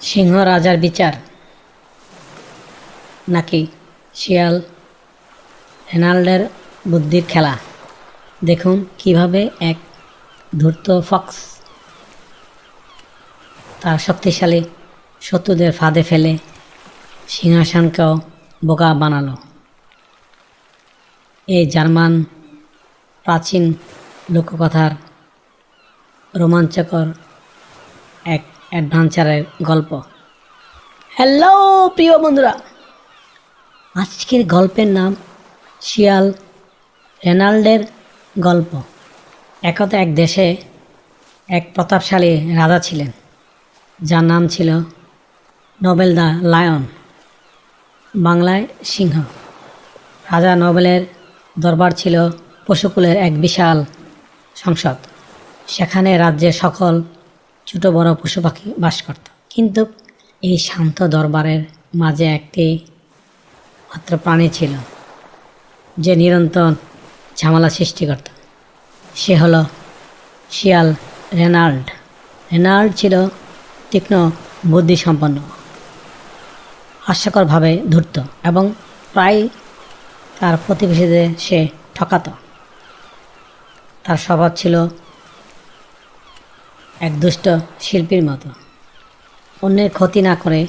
সিংহ রাজার বিচার। নাকি শিয়াল রেনাল্ডের বুদ্ধির খেলা? দেখুন কীভাবে এক ধূর্ত ফক্স তার শক্তিশালী শত্রুদের ফাঁদে ফেলে সিংহাসনকেও বোকা বানালো। এই জার্মান প্রাচীন লোককথার রোমাঞ্চকর এক অ্যাডভেঞ্চারের গল্প। হ্যালো, প্রিয় বন্ধুরা। আজকের গল্পের নাম শিয়াল রেনাল্ডের গল্প। একতা এক দেশে এক প্রতাপশালী রাজা ছিলেন, যার নাম ছিল নোবেল দ্য লায়ন, বাংলায় সিংহ। রাজা নোবেলের দরবার ছিল পশুকুলের এক বিশাল সংসদ। সেখানে রাজ্যের সকল ছোট বড় পশু পাখি বাস করত। কিন্তু এই শান্ত দরবারের মাঝে একটি মাত্র প্রাণী ছিল, যে নিরন্তর ঝামেলা সৃষ্টি করত। সে হলো শিয়াল রেনাল্ড। রেনাল্ড ছিল তীক্ষ্ণ, বুদ্ধিসম্পন্ন, হাস্যকরভাবে ধূর্ত এবং প্রায় তার প্রতিবেশীদের সে ঠকাত। তার স্বভাব ছিল এক দুষ্ট শিল্পীর মতো। অন্যের ক্ষতি না করে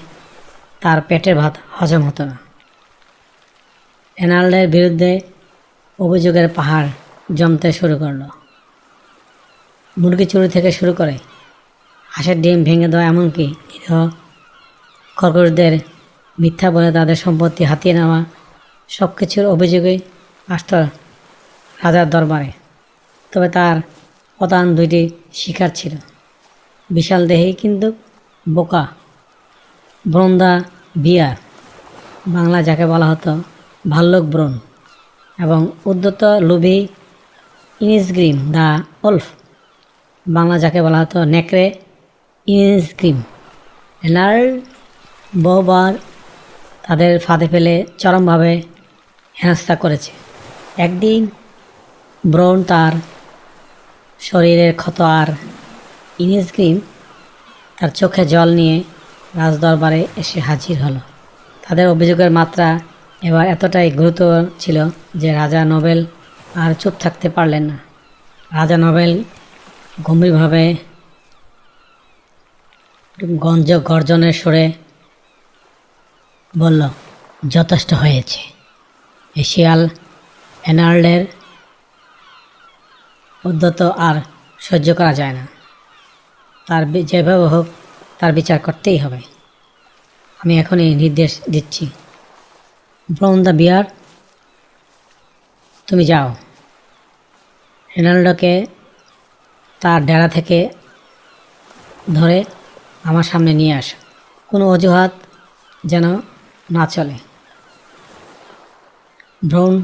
তার পেটের ভাত হজম হতো না। রেনাল্ডের বিরুদ্ধে অভিযোগের পাহাড় জমতে শুরু করল। মুরগি চুরি থেকে শুরু করে হাঁসের ডিম ভেঙে দেওয়া এমনকি নিরীহ খরগোশদের মিথ্যা বলে তাদের সম্পত্তি হাতিয়ে নেওয়া সব কিছুর অভিযোগেই আসত রাজার দরবারে। তবে তার প্রধান দুইটি শিকার ছিল। বিশাল দেহি কিন্তু বোকা। ব্রন্দা বিয়ার বাংলা যাকে বলা হতো ভাল্লুক ব্রণ এবং উদ্যত লোভী ইনিসগ্রিম দ্য ওলফ। বাংলা যাকে বলা হতো নেকড়ে ইনিসগ্রিম। এনার বহুবার তাদের ফাঁদে ফেলে চরমভাবে হেনস্থা করেছে। একদিন ব্রণ তার শরীরের ক্ষত আর ইনিসগ্রিম তার চোখে জল নিয়ে রাজদরবারে এসে হাজির হলো। তাদের অভিযোগের মাত্রা এবার এতটাই গুরুতর ছিল যে রাজা নোবেল আর চুপ থাকতে পারলেন না। রাজা নোবেল গম্ভীরভাবে গঞ্জ গর্জনের সুরে বলল, যথেষ্ট হয়েছে। এশিয়াল এনার্ল্ডের উদ্যত আর সহ্য করা যায় না। তার যেভাবে হোক তার বিচার করতেই হবে। আমি এখনই নির্দেশ দিচ্ছি। ব্রাউন দ্য বিয়ার, তুমি যাও। রেনাল্ডোকে তার ডেরা থেকে ধরে আমার সামনে নিয়ে আসো। কোনো অজুহাত যেন না চলে। ব্রৌন,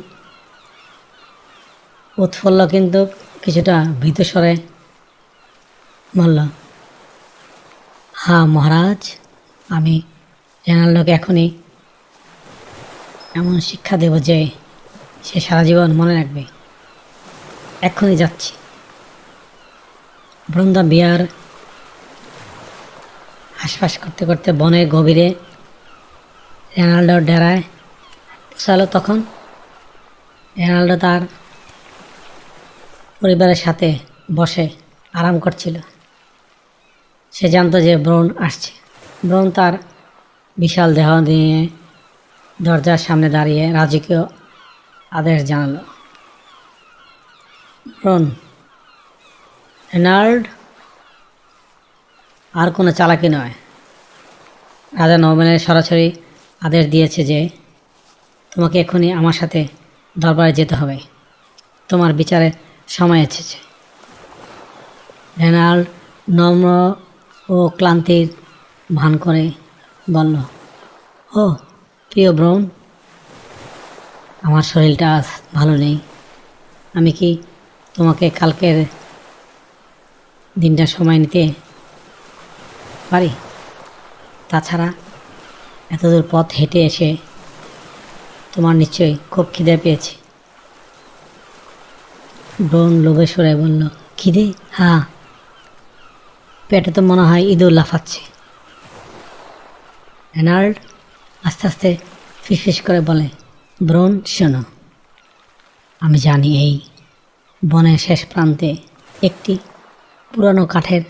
উৎফুল্ল কিন্তু কিছুটা ভীতস্বরে বলল হ্যাঁ মহারাজ। আমি রেনাল্ডোকে এখনই। এমন শিক্ষা দেব যে সে সারা জীবন মনে রাখবে। এক্ষুনি যাচ্ছি। বৃন্দা বিয়ার হাসফাস করতে করতে বনের গভীরে রেনাল্ডোর ডেরায় পৌঁছালো তখন। রেনাল্ডো তার পরিবারের সাথে বসে আরাম করছিল। সে জানতো যে ব্রণ আসছে। ব্রণ তার বিশাল দেহ নিয়ে দরজার সামনে দাঁড়িয়ে রাজকীয় আদেশ জানালো। ব্রণ, রেনাল্ড, আর কোনো চালাকি নয়। রাজা নৌমেনের সরাসরি আদেশ দিয়েছে যে, তোমাকে এখনই আমার সাথে দরবারে যেতে হবে। তোমার বিচারে সময় এসেছে। রেনাল্ড নম্র ও ক্লান্তির ভান করে বলল, ও, প্রিয় ব্রণ, আমার শরীরটা আজ ভালো নেই। আমি কি তোমাকে কালকের দিনটা সময় নিতে পারি? তাছাড়া এতদূর পথ হেঁটে এসে তোমার নিশ্চয়ই খুব খিদে পেয়েছে। ব্রণ লোভে সরে বলল, খিদে? হ্যাঁ পেটে তো মনে হয় ইঁদুর লাফাচ্ছে রেনাল্ড আস্তে আস্তে ফিসফিস করে বলে, ব্রন, শোনো, আমি জানি এই বনের শেষ প্রান্তে একটি পুরনো কাঠের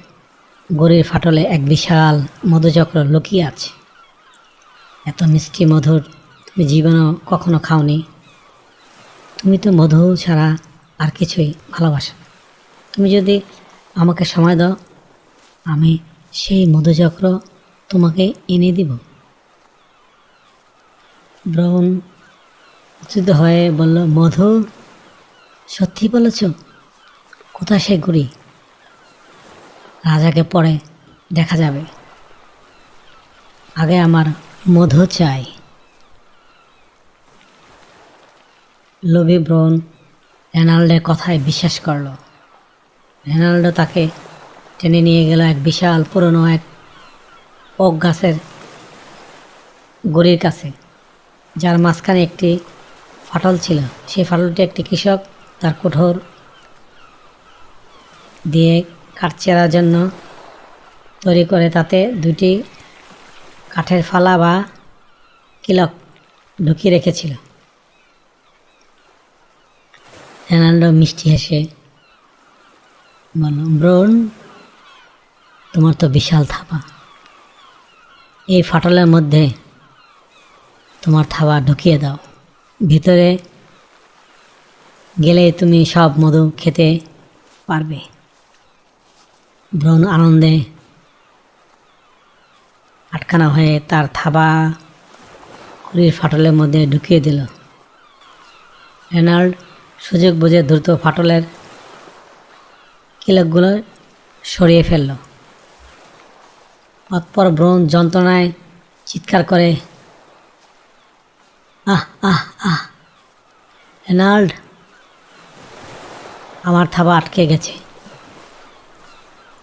গড়ির ফাটলে এক বিশাল মধুচক্র লুকিয়ে আছে। এত মিষ্টি মধুর তুমি জীবনও কখনো খাওনি। তুমি তো মধু ছাড়া আর কিছুই ভালোবাসো তুমি যদি আমাকে সময় দাও আমি সেই মধুচক্র তোমাকে এনে দিব। ব্রাউন উচ্চিত হয়ে বলল, মধু, সত্যি বলেছ? কোথায় সে ঘুরি রাজাকে পরে দেখা যাবে। আগে আমার মধু চাই। লোভি ব্রন রেনাল্ডের কথায় বিশ্বাস করল। রেনাল্ডো তাকে টেনে নিয়ে গেল এক বিশাল পুরনো এক ওক গাছের গড়ির কাছে, যার মাঝখানে একটি ফাটল ছিল। সেই ফাটলটি একটি কৃষক তার কঠোর দিয়ে কাঠ চেরার জন্য তৈরি করে, তাতে দুটি কাঠের ফালা বা কিলক ঢুকিয়ে রেখেছিল। রেনাল্ডো মিষ্টি হেসে বলল, ব্রন তোমার তো বিশাল থাবা। এই ফাটলের মধ্যে তোমার থাবা ঢুকিয়ে দাও। ভিতরে গেলে তুমি সব মধু খেতে পারবে। ব্রণ আনন্দে আটকানা হয়ে তার থাবা ঘড়ির ফাটলের মধ্যে ঢুকিয়ে দিল। রেনাল্ড সুযোগ বুঝে দ্রুত ফাটলের কিলকগুলো সরিয়ে ফেলল। অতপর ব্রণ যন্ত্রণায় চিৎকার করে, আহ আহ আহ, রেনাল্ড, আমার থাবা আটকে গেছে।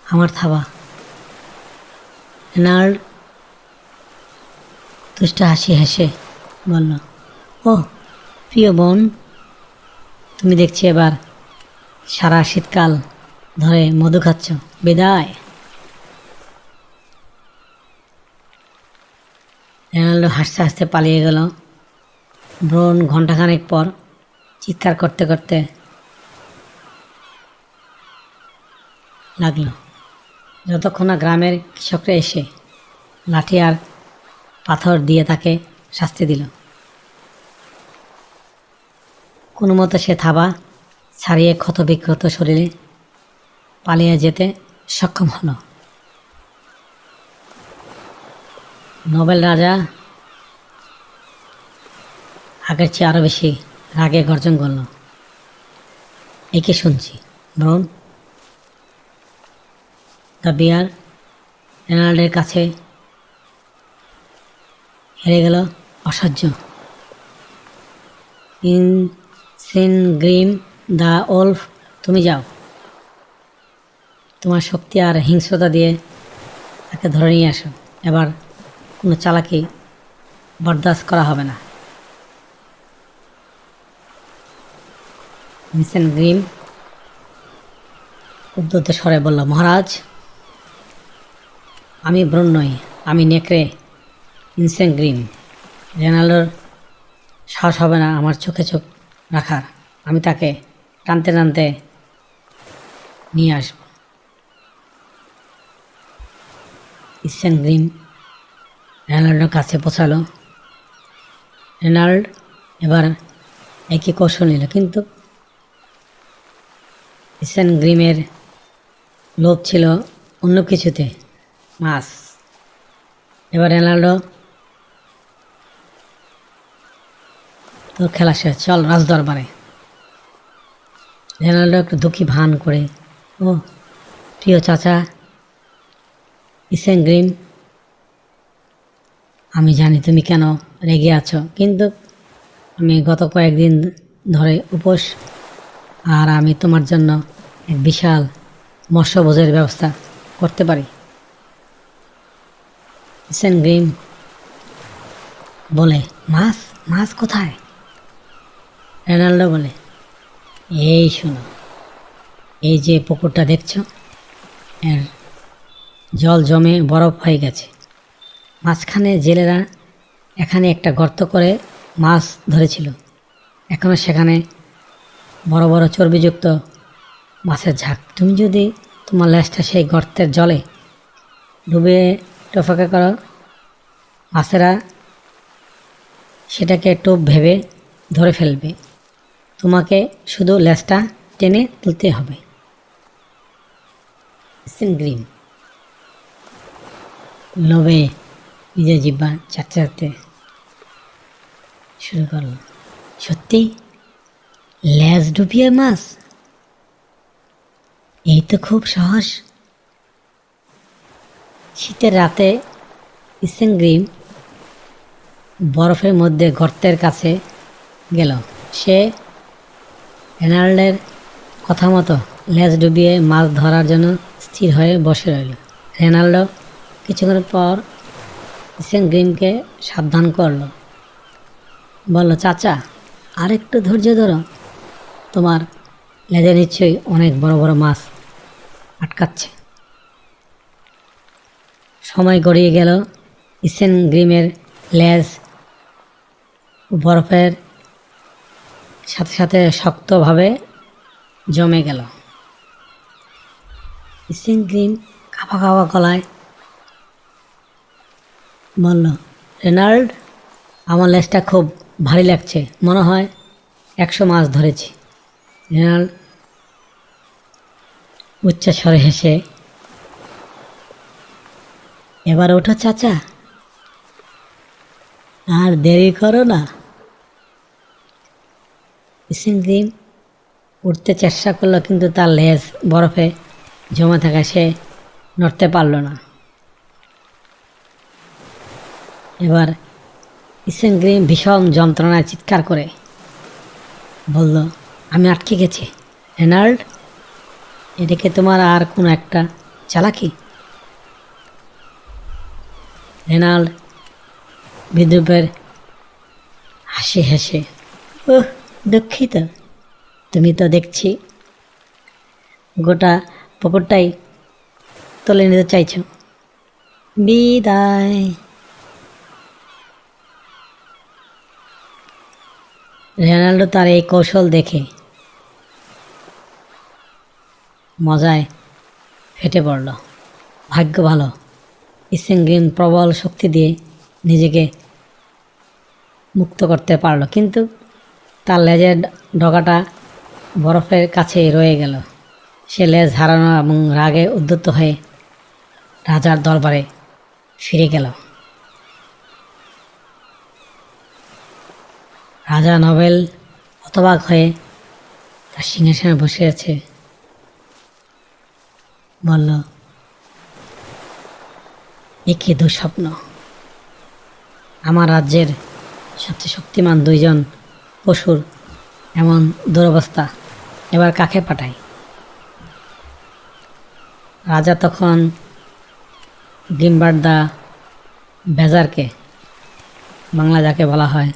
আমার থাবা। রেনাল্ড দুষ্ট হাসি হেসে বলল, ও, প্রিয় বোন, তুমি দেখছি এবার সারা শীতকাল ধরে মধু খাচ্ছ। বিদায়। রেনাল্ডো হাসতে হাসতে পালিয়ে গেল। ব্রন ঘন্টাখানেক পর চিৎকার করতে করতে লাগল। যতক্ষণ না গ্রামের কৃষকরা এসে লাঠি আর পাথর দিয়ে তাকে শাস্তি দিল। কোনো মতো সে থাবা ছাড়িয়ে ক্ষতবিক্ষত শরীরে পালিয়ে যেতে সক্ষম হলো। নোবেল রাজা। আগের চেয়ে আরও বেশি রাগে গর্জন করল। একে শুনছি? ব্রন দ্য বিয়ার রেনাল্ডের কাছে হেরে গেল অসহ্য। Isengrim the wolf, তুমি যাও। তোমার শক্তি আর হিংস্রতা দিয়ে তাকে ধরে নিয়ে আসো। এবার কোনো চালাকি বরদাস্ত করা হবে না। মিসেন গ্রিম উদ্যত স্বরে বলল, মহারাজ, আমি ব্রণ নই, আমি নেকড়ে ইনসেন গ্রিম। রেনাল্ডোর সাহস হবে না আমার চোখে চোখ রাখার। আমি তাকে টানতে টানতে নিয়ে আসব। ইসেন গ্রিম রেনাল্ডোর কাছে পৌঁছালো। রেনাল্ড এবার একই কৌশল নিল, কিন্তু ইসেন গ্রিমের লোভ ছিল অন্য কিছুতে, মাছ। এবার রেনাল্ডো তোর খেলা শেষ, চল রাজদরবারে। রেনাল্ডো একটু দুঃখী ভান করে ও প্রিয় চাচা ইসেন গ্রিম আমি জানি তুমি কেন রেগে আছো। কিন্তু আমি গত কয়েকদিন ধরে উপোস, আর আমি তোমার জন্য এক বিশাল মৎস্যভোজের ব্যবস্থা করতে পারি। ইসেন গ্রিম বলে, মাছ? মাছ কোথায়? রেনাল্ডো বলে, এই শোনো, এই যে পুকুরটা দেখছ, এর জল জমে বরফ হয়ে গেছে। মাঝখানে জেলেরা এখানে একটা গর্ত করে মাছ ধরেছিল। এখনও সেখানে বড় বড় চর্বিযুক্ত মাছের ঝাঁক। তুমি যদি তোমার ল্যাসটা সেই গর্তের জলে ডুবে টোফাকা করো, মাছেরা সেটাকে টোপ ভেবে ধরে ফেলবে। তোমাকে শুধু ল্যাসটা টেনে তুলতে হবে। গ্রিম লোভে নিজের জিব্বা চাটতে চাটতে শুরু করল। সত্যি? ল্যাজ ডুবিয়ে মাছ? এই তো খুব সহজ শীতের রাতে গ্রিম বরফের মধ্যে গর্তের কাছে গেল। সে রেনাল্ডের কথা মতো লেজ ডুবিয়ে মাছ ধরার জন্য স্থির হয়ে বসে রইল। রেনাল্ডো কিছুক্ষণ পর গ্রিমকে সাবধান করল। বলল, চাচা আর একটু ধৈর্য ধরো। তোমার লেজে নিশ্চয়ই অনেক বড় বড় মাছ আটকাচ্ছে। সময় গড়িয়ে গেল। ইসেন গ্রিমের লেজ বরফের সাথে সাথে শক্তভাবে জমে গেল। ইসেন গ্রিম কাপা কাপা গলায় বলল, রেনাল্ড, আমার লেজটা খুব ভারী লাগছে। মনে হয় একশো মাছ ধরেছি। রেনাল্ড উচ্চস্বরে হেসে, এবার ওঠো চাচা। আর দেরি করো না। গ্রিম উঠতে চেষ্টা করল, কিন্তু তার লেজ বরফে জমা থাকা সে নড়তে পারল না। এবার গ্রিম ভীষণ যন্ত্রণায় চিৎকার করে বলল, আমি আটকে গেছি। রেনাল্ড, এদিকে তোমার আর কোনো একটা চালাকি? রেনাল্ড বিদ্রুপের হাসি হেসে ও দুঃখিত। তুমি তো দেখছি গোটা পুকুরটাই তুলে নিতে চাইছ। বিদায়। রেনাল্ডো তার এই কৌশল দেখে মজায় ফেটে পড়ল। ভাগ্য ভালো। গ্রিন প্রবল শক্তি দিয়ে নিজেকে মুক্ত করতে পারল, কিন্তু তার লেজের ডগাটা বরফের কাছে রয়ে গেল। সে লেজ হারানো এবং রাগে উদ্যত হয়ে রাজার দরবারে ফিরে গেল। রাজা নভেল হতবাক হয়ে তার সিংহাসনে বসে আছে। বলল, এ কি দুঃস্বপ্ন? আমার রাজ্যের সবচেয়ে শক্তিমান দুইজন পশুর এমন দুরবস্থা এবার কাকে পাঠাই? রাজা তখন ডিম্বার্দা বেজারকে বাংলা যাকে বলা হয়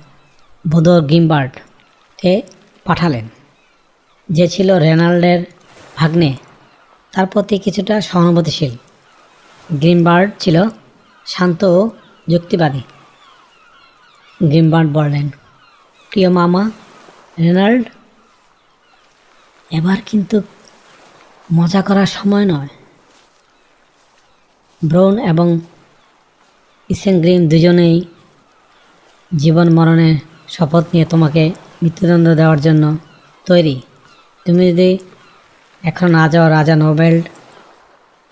বোদর গিম্বার্ডকে পাঠালেন? যে ছিল রেনাল্ডের ভাগ্নে, তার প্রতি কিছুটা সহানুভূতিশীল। গ্রিমবার্ড ছিল শান্ত ও যুক্তিবাদী। গ্রিমবার্ড বললেন, প্রিয় মামা, রেনাল্ড, এবার কিন্তু মজা করার সময় নয়। ব্রাউন এবং ইসেনগ্রিম দুজনেই জীবন মরণের শপথ নিয়ে তোমাকে মৃত্যুদণ্ড দেওয়ার জন্য তৈরি। তুমি যদি এখন না যাও রাজা নোবেল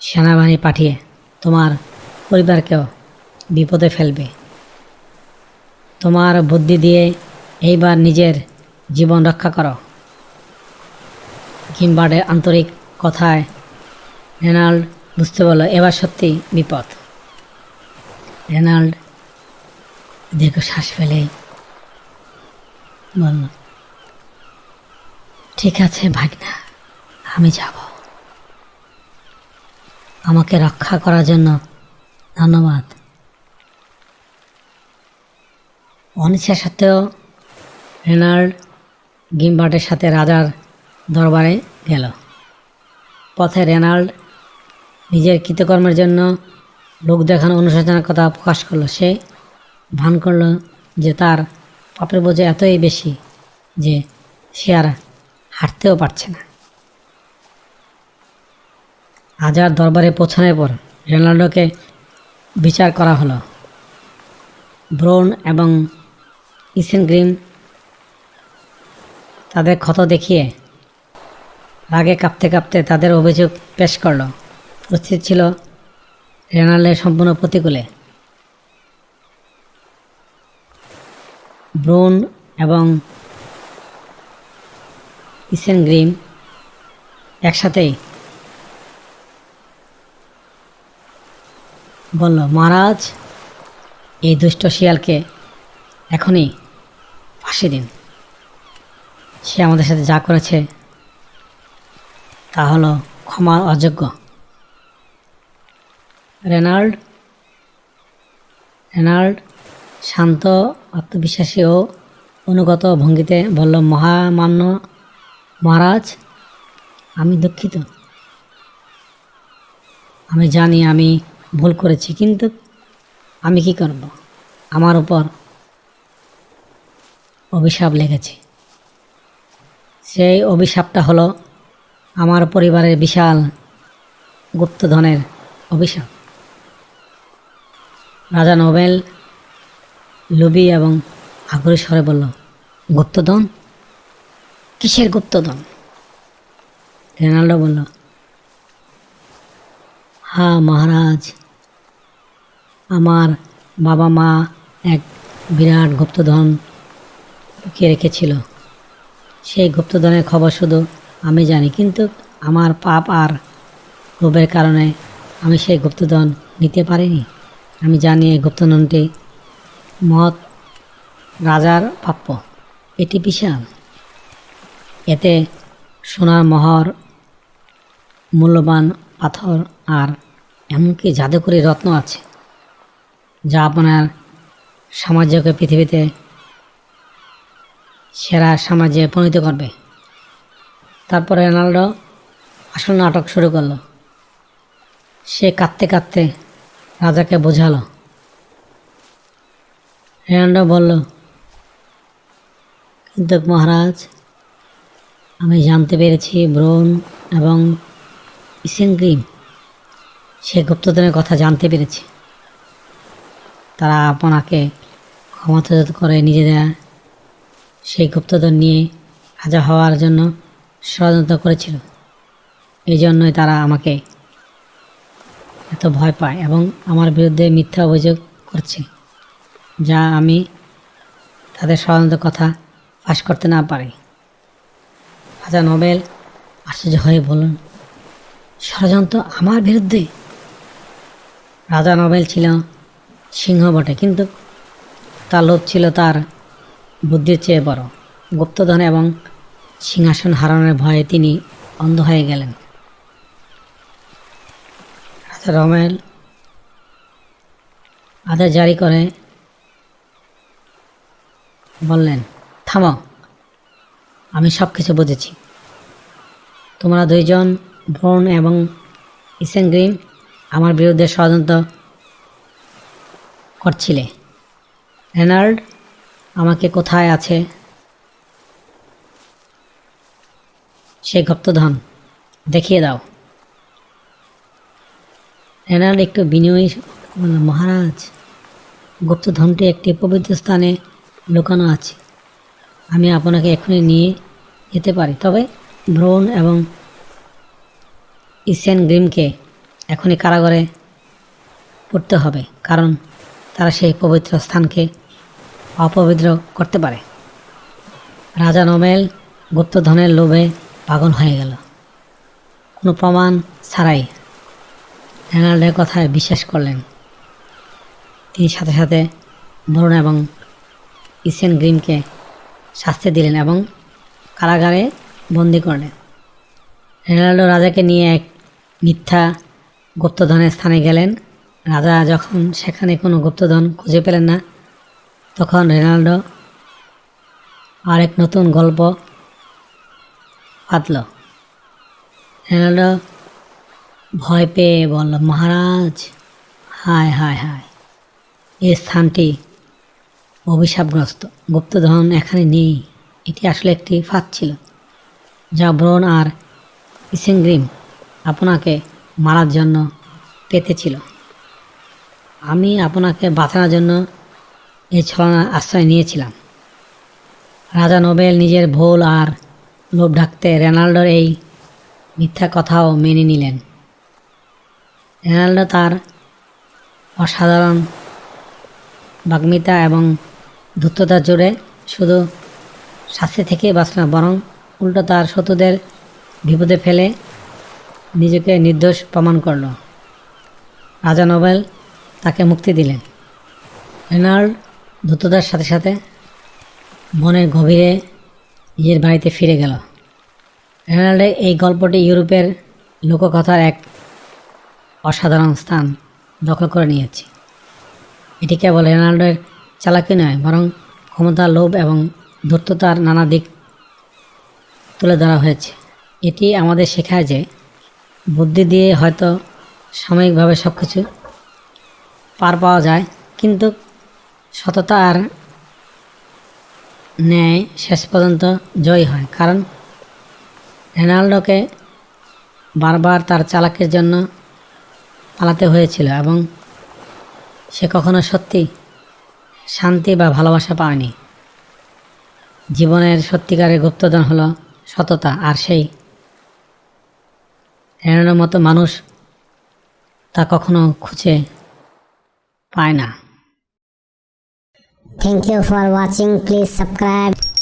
সেনাবাহিনী পাঠিয়ে তোমার পরিবারকেও বিপদে ফেলবে। তোমার বুদ্ধি দিয়ে এইবার নিজের জীবন রক্ষা করো। কিমবার্ডের আন্তরিক কথায় রেনাল্ড বুঝতে পারল এবার সত্যি বিপদ। রেনাল্ড দীর্ঘ শ্বাস ফেলেই বলল ঠিক আছে, ভাগনা, আমি যাব। আমাকে রক্ষা করার জন্য ধন্যবাদ। অনিচ্ছা সত্ত্বেও রেনাল্ড গিমবার্টের সাথে রাজার দরবারে গেল। পথে রেনাল্ড নিজের কৃতকর্মের জন্য লোক দেখানো অনুশোচনার কথা প্রকাশ করল। সে ভান করল যে তার পাপের বোঝা এতই বেশি যে সে আর হাঁটতেও পারছে না। রাজার দরবারে পৌঁছানোর পর রোনাল্ডোকে বিচার করা হলো। ব্রোন এবং ইসেন গ্রিম তাদের ক্ষত দেখিয়ে রাগে কাঁপতে কাঁপতে তাদের অভিযোগ পেশ করল। পরিস্থিতি ছিল রেনাল্ডের সম্পূর্ণ প্রতিকূলে। ব্রোন এবং ইসেন গ্রিম একসাথেই বলল, মহারাজ, এই দুষ্ট শিয়ালকে এখনই ফাঁসি দিন। সে আমাদের সাথে যা করেছে তা হলো ক্ষমার অযোগ্য। রেনাল্ড রেনাল্ড শান্ত, আত্মবিশ্বাসী ও অনুগত ভঙ্গিতে বলল, মহামান্য মহারাজ, আমি দুঃখিত। আমি জানি আমি ভুল করেছি, কিন্তু আমি কি করব? আমার উপর অভিশাপ লেগেছে। সেই অভিশাপটা হলো আমার পরিবারের বিশাল গুপ্তধনের অভিশাপ। রাজা নোবেল লুবি এবং আগ্রহী স্বরে বলল, গুপ্তধন? কিসের গুপ্তধন? রেনাল্ডো বলল, হা মহারাজ, আমার বাবা মা এক বিরাট গুপ্তধন লুকিয়ে রেখেছিল। সেই গুপ্তধনের খবর শুধু আমি জানি, কিন্তু আমার পাপ আর লোভের কারণে আমি সেই গুপ্তধন নিতে পারিনি। আমি জানি এই গুপ্তধনটি মহৎ রাজার প্রাপ্য এটি বিশাল। এতে সোনার মহর, মূল্যবান পাথর আর এমনকি জাদুকরি রত্ন আছে, যা আপনার সাম্রাজ্যকে পৃথিবীতে সেরা সাম্রাজ্যে পরিণত করবে। তারপরে রোনাল্ডো আসল নাটক শুরু করল। সে কাঁদতে কাঁদতে রাজাকে বোঝালো রোনাল্ডো বলল কিন্তু মহারাজ, আমি জানতে পেরেছি ব্রোন এবং ইসেনগ্রিম সে গুপ্তধনের কথা জানতে পেরেছি। তারা আপনাকে ক্ষমতাযুত করে নিজেরা সেই গুপ্তধন নিয়ে রাজা হওয়ার জন্য ষড়যন্ত্র করেছিল। এই জন্যই তারা আমাকে এত ভয় পায় এবং আমার বিরুদ্ধে মিথ্যা অভিযোগ করছে। যা আমি তাদের ষড়যন্ত্র কথা ফাঁস করতে না পারি। রাজা নোবেল আশ্চর্য হয়ে বলুন ষড়যন্ত্র আমার বিরুদ্ধে? রাজা নোবেল ছিল সিংহ বটে, কিন্তু তার লোভ ছিল তার বুদ্ধির চেয়ে বড়। গুপ্তধন এবং সিংহাসন হারানোর ভয়ে তিনি অন্ধ হয়ে গেলেন। রাজা রমেল আদেশ জারি করে বললেন, থামো, আমি সব কিছু বুঝেছি। তোমরা দুইজন ব্রন এবং ইসেনগ্রিম আমার বিরুদ্ধে ষড়যন্ত্র করছিলে। রেনাল্ড, আমাকে কোথায় আছে? সেই গুপ্তধন, দেখিয়ে দাও। রেনাল্ড একটু বিনয়ী মহারাজ, গুপ্তধনটি একটি পবিত্র স্থানে লুকানো আছে। আমি আপনাকে এখনই নিয়ে যেতে পারি। তবে ব্রোন এবং ইসেন গ্রিমকে এখনই কারাগারে পড়তে হবে, কারণ তারা সেই পবিত্র স্থানকে অপবিত্র করতে পারে। রাজা নোবেল গুপ্তধনের লোভে পাগল হয়ে গেল। কোনো প্রমাণ ছাড়াই রেনাল্ডের কথায় বিশ্বাস করলেন। তিনি সাথে সাথে বরুণ এবং ইসেন গ্রিমকে শাস্তি দিলেন এবং কারাগারে বন্দি করলেন। রেনাল্ডো রাজাকে নিয়ে এক মিথ্যা গুপ্তধনের স্থানে গেলেন। রাজা যখন সেখানে কোনো গুপ্তধন খুঁজে পেলেন না, তখন রেনাল্ডো আরেক নতুন গল্প পাতল। রেনাল্ডো ভয় পেয়ে বলল, মহারাজ, হায় হায় হায়, এই স্থানটি অভিশাপগ্রস্ত। গুপ্তধন এখানে নেই। এটি আসলে একটি ফাঁদ ছিল। যা ব্রণ আর ইসেংগ্রিম আপনাকে মারার জন্য পেতেছিল আমি আপনাকে বাঁচানোর জন্য এই ছলনার আশ্রয় নিয়েছিলাম। রাজা নোবেল নিজের ভুল আর লোভ ঢাকতে রেনাল্ডোর এই মিথ্যা কথাও মেনে নিলেন। রেনাল্ডো তার অসাধারণ বাগ্মিতা এবং ধূর্ততার জোরে শুধু শাস্তি থেকে বাঁচল না বরং উল্টো তার শত্রুদের বিপদে ফেলে নিজেকে নির্দোষ প্রমাণ করল। রাজা নোবেল তাকে মুক্তি দিলেন। রেনাল্ড দ্রুততার সাথে সাথে বনের গভীরে নিজের বাড়িতে ফিরে গেল। রেনাল্ডের এই গল্পটি ইউরোপের লোককথার এক অসাধারণ স্থান দখল করে নিয়েছে। এটি কেবল রেনাল্ডোর চালাকি নয়, বরং ক্ষমতা, লোভ এবং ধূর্ততার নানা দিক তুলে ধরা হয়েছে। এটি আমাদের শেখায় যে বুদ্ধি দিয়ে হয়তো সাময়িকভাবে সব কিছু পার পাওয়া যায়, কিন্তু সততা আর ন্যায় শেষ পর্যন্ত জয় হয়। কারণ রেনাল্ডোকে বারবার তার চালাকের জন্য পালাতে হয়েছিল এবং সে কখনো সত্যি শান্তি বা ভালোবাসা পায়নি জীবনের সত্যিকারের গুপ্তধন হলো সততা আর সেই রেনাল্ডোর মতো মানুষ তা কখনো খুঁজে পায় না। Thank you for watching please subscribe.